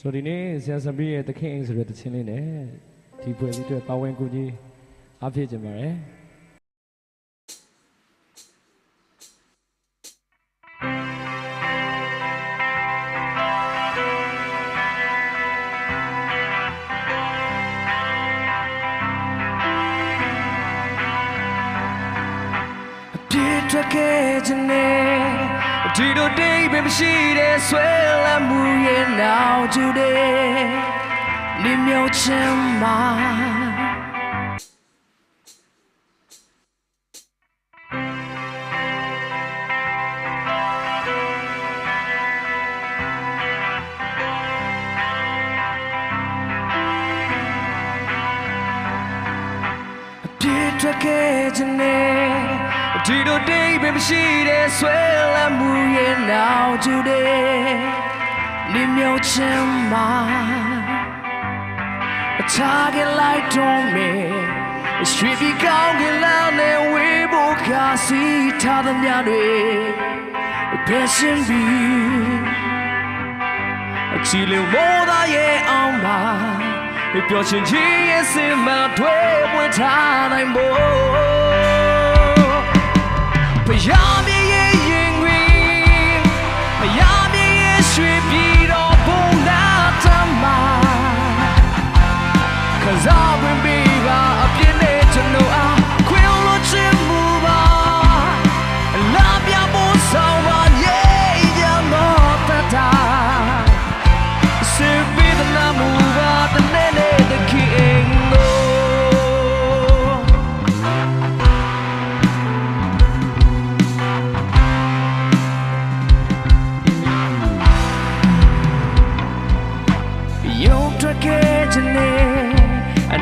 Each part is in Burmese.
ဆိုဒီနေ့ဆရာစပီးရဲ့တခင်အိမ်ဆိုတဲ့တခြင်းလေးနဲ့ဒီပွဲလေးအတွက်ပါဝင်ကူကြီးအားဖြစ်ကြပါရယ် ပြည့်ထွက်ခဲ့ခြင်းနဲ့ ဒီလိုတိတ်ပဲမရှိတဲ့ဆွဲလမ်းမှုရဲ့နောက်ကျတဲ့နေမြုပ်ခြင်းမှာပြည့်ထွက်ခဲ့ခြင်းနဲ့ ဒီလိုတိတ်ပဲမရှိတဲ့ဆွဲလမ်းမှုရဲ့နောက်ကျတဲ့နေမြုပ်ခြင်းမှာအချာကလိုက်တော့မယ်ရွှေပြီးကောင်းကလောင်းနဲ့ဝေးဖို့ခါစီထားသမျှတွေဖက်ရှင်ပြီးအချီလေးမောသားရဲ့အောင်ပါပျော်ချင်ခြင်းရဲ့စင်မှထွေးပွင့်ထားနိုင်ဖို့ beyond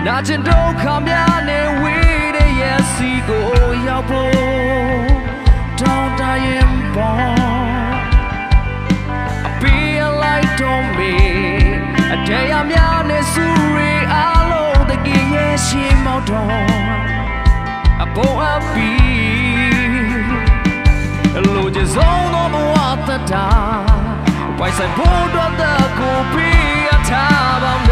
Anachin do khamya ne we de yesi go yaw po Don't die in bond အပီးလိုက်တော့မေအတေးအများနဲ့စူရီအလုံးတကယ်ရဲ့ရှိမောက်တော့အပေါ်အပီလိုချင်ဆုံးသောဘဝတတာပိုင်ဆိုင်ဖို့တော့တကိုပြီးအထားပါ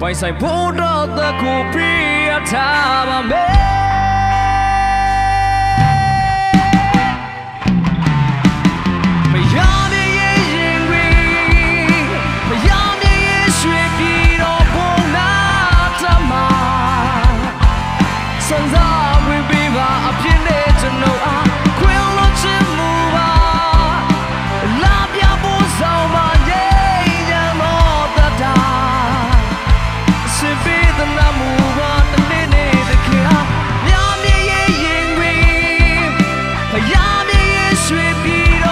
ပိုင်ဆိုင်ဖို့တော့သက်ကိုပြရထားပါမယ် repeat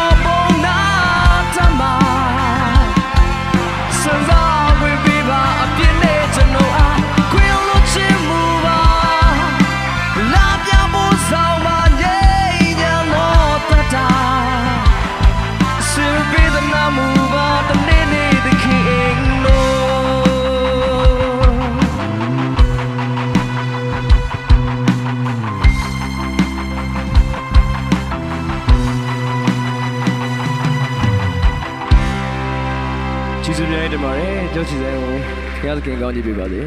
တင်ပါတယ်ကြောက်ချီဆိုင်ကိုဘုရားသခင်ကောင်းကြီးပေးပါစေ